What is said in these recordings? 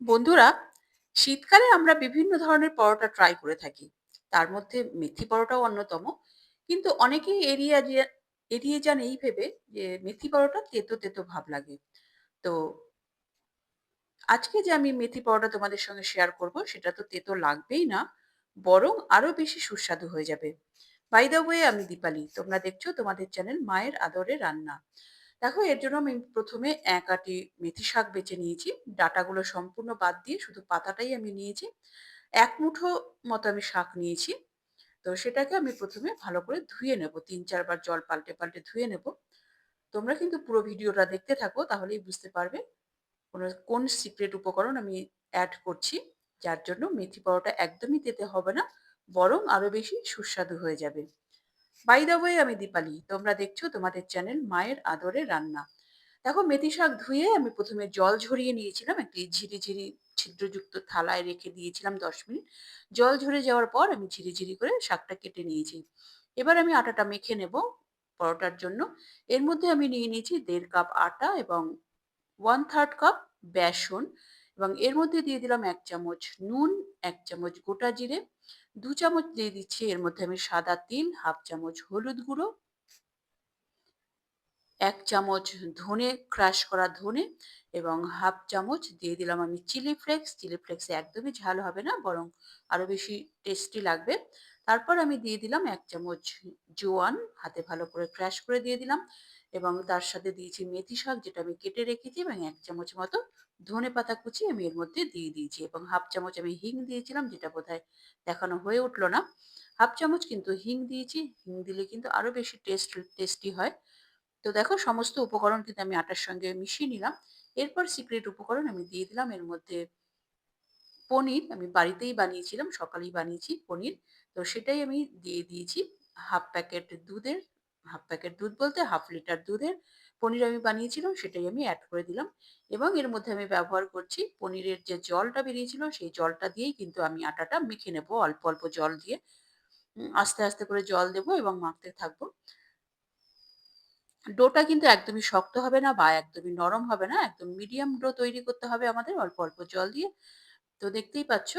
বন্ধুরা, শীতকালে আমরা বিভিন্ন ধরনের পরোটা ট্রাই করে থাকি। তার মধ্যে মেথি পরোটাও অন্যতম। কিন্তু অনেকেই এড়িয়ে এড়িয়ে যান এই ভেবে যে মেথি পরোটা তেতো তেতো ভাব লাগে। তো আজকে যে আমি মেথি পরোটা তোমাদের সঙ্গে শেয়ার করব, সেটা তো তেতো লাগবেই না, বরং আরও বেশি সুস্বাদু হয়ে যাবে। বাই দ্য ওয়ে আমি দীপালি। তোমরা দেখছ তোমাদের চ্যানেল মায়ের আদরে রান্না। দেখো, এর জন্য আমি প্রথমে এক আটি মেথি শাক বেছে নিয়েছি। ডাটাগুলো সম্পূর্ণ বাদ দিয়ে শুধু পাতাটাই আমি নিয়েছি। এক মুঠো মতো আমি শাক নিয়েছি। তো সেটাকে আমি প্রথমে ভালো করে ধুয়ে নেব। তিন চারবার জল পাল্টে পাল্টে ধুয়ে নেব। তোমরা কিন্তু পুরো ভিডিওটা দেখতে থাকো, তাহলেই বুঝতে পারবে কোনো সিক্রেট উপকরণ আমি অ্যাড করছি। যার জন্য মেথি পরোটা একদমই তেতে হবে না, বরং আরও বেশি সুস্বাদু হয়ে যাবে। বাই দ্য ওয়ে আমি দীপালি। তোমরা দেখছ তোমাদের চ্যানেল মায়ের আদরে রান্না। দেখো, মেথি শাক ধুয়ে আমি প্রথমে জল ঝরিয়ে নিয়েছিলাম, একটি ঝিরিঝিরি ছিদ্রযুক্ত থালায় রেখে দিয়েছিলাম দশ মিনিট। জল ঝরে যাওয়ার পর আমি ঝিরিঝিরি করে শাকটা কেটে নিয়েছি। এবার আমি আটাটা মেখে নেব পরোটার জন্য। এর মধ্যে আমি নিয়ে নিয়েছি দেড় কাপ আটা এবং ওয়ান থার্ড কাপ বেসন এবং এর মধ্যে দিয়ে দিলাম এক চামচ নুন, এক চামচ গোটা জিরে দু চামচ দিয়ে দিচ্ছি, এর মধ্যে আমি সাদা তিল, হাফ চামচ হলুদ গুঁড়ো, এক চামচ ধনে ক্রাশ করা ধনে এবং হাফ চামচ দিয়ে দিলাম আমি চিলি ফ্লেক্স চিলি ফ্লেক্সে একদমই ঝাল হবে না, বরং আরও বেশি টেস্টি লাগবে। তারপর আমি দিয়ে দিলাম এক চামচ জোয়ান, হাতে ভালো করে ক্র্যাশ করে দিয়ে দিলাম এবং তার সাথে দিয়েছি মেথি শাক যেটা আমি কেটে রেখেছি এবং এক চামচ মতো ধনে পাতা কুচি আমি এর মধ্যে দিয়ে দিয়েছি এবং হাফ চামচ আমি হিং দিয়েছিলাম যেটা বোধহয় দেখানো হয়ে উঠল না। হাফ চামচ কিন্তু হিং দিয়েছি, হিং দিলে কিন্তু আরও বেশি টেস্ট টেস্টি হয়। তো দেখো সমস্ত উপকরণ কিন্তু আমি আটার সঙ্গে মিশিয়ে নিলাম। এরপর সিক্রেট উপকরণ আমি দিয়ে দিলাম এর মধ্যে পনির, আমি বাড়িতেই বানিয়েছিলাম, সকালেই বানিয়েছি পনির। তো সেটাই আমি দিয়ে দিয়েছি। হাফ প্যাকেট দুধের, হাফ প্যাকেট দুধ বলতে হাফ লিটার দুধের পনির আমি বানিয়েছিলাম, সেটাই আমি অ্যাড করে দিলাম। এবং এর মধ্যে আমি ব্যবহার করছি পনিরের যে জলটা বেরিয়েছিল, সেই জলটা দিয়েই কিন্তু আমি আটাটা মেখে নেব, অল্প অল্প জল দিয়ে। আস্তে আস্তে করে জল দেবো এবং মাখতে থাকব। ডোটা কিন্তু একদমই শক্ত হবে না বা একদমই নরম হবে না, একদম মিডিয়াম ডো তৈরি করতে হবে আমাদের, অল্প অল্প জল দিয়ে। তো দেখতেই পাচ্ছ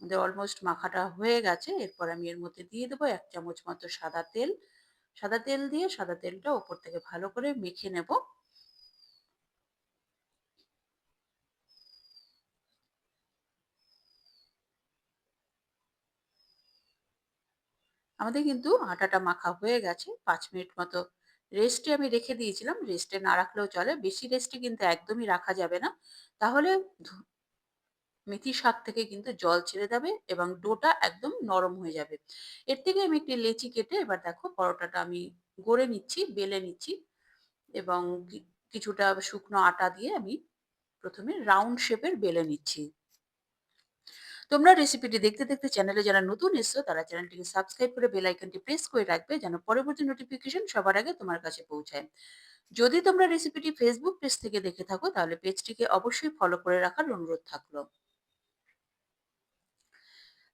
আমাদের অলমোস্ট মাখাটা হয়ে গেছে। এরপর আমি এর মধ্যে দিয়ে দেবো এক চামচ মতো সাদা তেল। সাদা তেল দিয়ে সাদা তেলটা ওপর থেকে ভালো করে মেখে নেব। আমাদের কিন্তু আটাটা মাখা হয়ে গেছে। পাঁচ মিনিট মতো রেস্টে আমি রেখে দিয়েছিলাম। রেস্টে না রাখলেও চলে। বেশি রেস্টে কিন্তু একদমই রাখা যাবে না। তাহলে মেথি শাক থেকে কিন্তু জল ছেড়ে যাবে এবং ডোটা একদম নরম হয়ে যাবে। এর থেকে আমি একটি লেচি কেটে এবার দেখো পরোটাটা আমি গড়ে নিচ্ছি, বেলে নিচ্ছি এবং কিছুটা শুকনো আটা দিয়ে আমি প্রথমে রাউন্ড শেপের বেলে নিচ্ছি। তোমরা রেসিপিটি দেখতে দেখতে চ্যানেলে যারা নতুন এসছো, তারা চ্যানেলটিকে সাবস্ক্রাইব করে বেল আইকনটি প্রেস করে রাখবে যেন পরবর্তী নোটিফিকেশন সবার আগে তোমার কাছে পৌঁছায়। যদি তোমরা রেসিপিটি ফেসবুক পেজ থেকে দেখে থাকো, তাহলে পেজটিকে অবশ্যই ফলো করে রাখার অনুরোধ থাকল।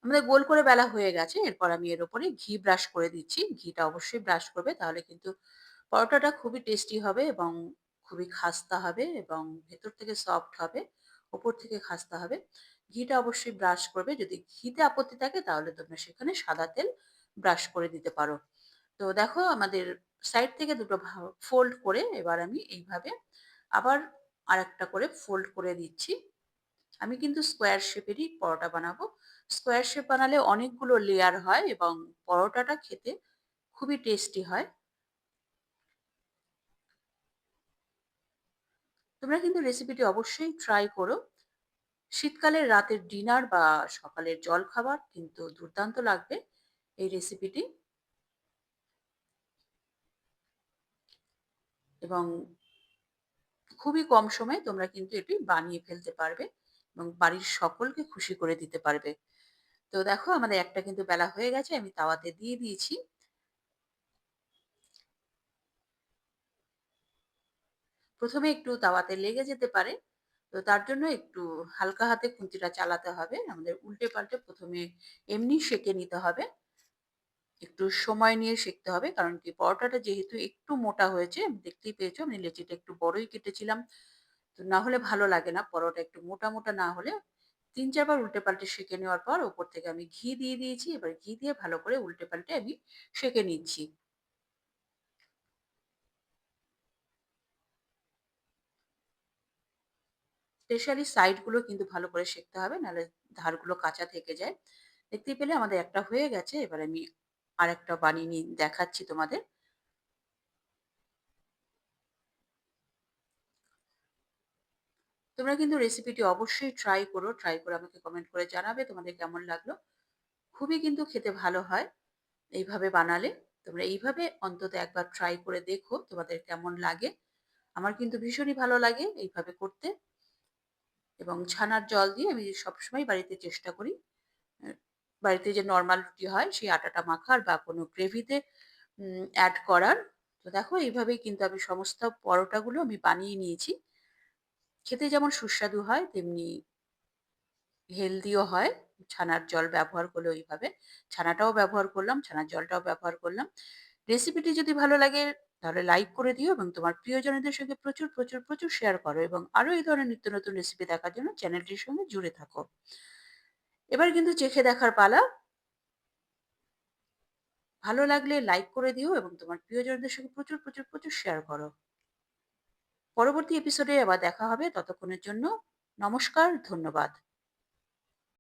আমাদের গোল করে বেলা হয়ে গেছে। এরপর আমি এর উপরে ঘি ব্রাশ করে দিচ্ছি। ঘিটা অবশ্যই ব্রাশ করবে, তাহলে কিন্তু পরোটাটা খুবই টেস্টি হবে এবং খুবই খাস্তা হবে এবং ভেতর থেকে সফট হবে, ওপর থেকে খাস্তা হবে। ঘিটা অবশ্যই ব্রাশ করবে। যদি ঘিতে আপত্তি থাকে, তাহলে তোমরা সেখানে সাদা তেল ব্রাশ করে দিতে পারো। তো দেখো আমাদের সাইড থেকে দুটো ফোল্ড করে এবার আমি এইভাবে আবার আরেকটা করে ফোল্ড করে দিচ্ছি। আমি কিন্তু স্কোয়ার শেপেরই পরোটা বানাবো। স্কোয়ার শেপ বানালে অনেকগুলো লেয়ার হয় এবং পরোটাটা খেতে খুবই টেস্টি হয়। তোমরা কিন্তু রেসিপিটি অবশ্যই ট্রাই করো। শীতকালের রাতের ডিনার বা সকালের জল খাবার কিন্তু দুর্দান্ত লাগবে এই রেসিপিটি এবং খুবই কম সময়ে তোমরা কিন্তু এটি বানিয়ে ফেলতে পারবে এবং বাড়ির সকলকে খুশি করে দিতে পারবে। তো দেখো আমাদের একটা কিন্তু বেলা হয়ে গেছে আমি তাওয়াতে দিয়ে দিয়েছি। প্রথমে একটু তাওয়াতে লেগে যেতে পারে তো তার জন্য একটু হালকা হাতে খুন্তিটা চালাতে হবে। আমাদের উল্টে পাল্টে প্রথমে এমনি সেঁকে নিতে হবে। একটু সময় নিয়ে সেঁকতে হবে কারণ কি পরোটাটা যেহেতু একটু মোটা হয়েছে দেখতেই পেয়েছ আমি লেচিটা একটু বড়ই কেটেছিলাম। তো না হলে ভালো লাগে না। পরোটা একটু মোটা, মোটা না হলে ৩-৪ বার উল্টে-পাল্টে সেঁকে নেওয়ার পর উপর থেকে আমি ঘি দিয়ে দিয়েছি। এবার ঘি দিয়ে ভালো করে উল্টে-পাল্টে আমি সেঁকে নিচ্ছি। স্পেশালি সাইডগুলো কিন্তু ভালো করে সেঁকতে হবে। নাহলে ধারগুলো কাঁচা থেকে যায়। দেখতে পেলে আমাদের একটা হয়ে গেছে। এবার আমি আরেকটা বানিয়ে নিয়ে দেখাচ্ছি তোমাদের। তোমরা কিন্তু রেসিপিটি অবশ্যই ট্রাই করো। ট্রাই করে আমাকে কমেন্ট করে জানাবে তোমাদের কেমন লাগল। খুবই কিন্তু খেতে ভালো হয় এইভাবে বানালে। তোমরা এইভাবে অন্তত একবার ট্রাই করে দেখো তোমাদের কেমন লাগে। আমার কিন্তু ভীষণই ভালো লাগে এইভাবে করতে। এবং ছানার জল দিয়ে আমি সবসময় বাড়িতে চেষ্টা করি বাড়িতে যে নর্মাল রুটি হয় সেই আটাটা মাখার বা কোনো গ্রেভিতে অ্যাড করার। তো দেখো এইভাবেই কিন্তু আমি সমস্ত পরোটাগুলো আমি বানিয়ে নিয়েছি। খেতে যেমন সুস্বাদু হয় তেমনি হেলদিও হয়। ছানার জল ব্যবহার করলে ওইভাবে। ছানাটাও ব্যবহার করলাম, ছানার জলটাও ব্যবহার করলাম। রেসিপিটি যদি ভালো লাগে তাহলে লাইক করে দিও এবং তোমার প্রিয়জনদের সঙ্গে প্রচুর, প্রচুর, প্রচুর শেয়ার করো এবং আরও এই ধরনের নিত্য নতুন রেসিপি দেখার জন্য চ্যানেলটির সঙ্গে জুড়ে থাকো। এবার কিন্তু চেখে দেখার পালা। ভালো লাগলে লাইক করে দিও এবং তোমার প্রিয়জনদের সঙ্গে প্রচুর, প্রচুর, প্রচুর শেয়ার করো। পরবর্তী এপিসোডে আবার দেখা হবে। ততক্ষণের জন্য নমস্কার, ধন্যবাদ।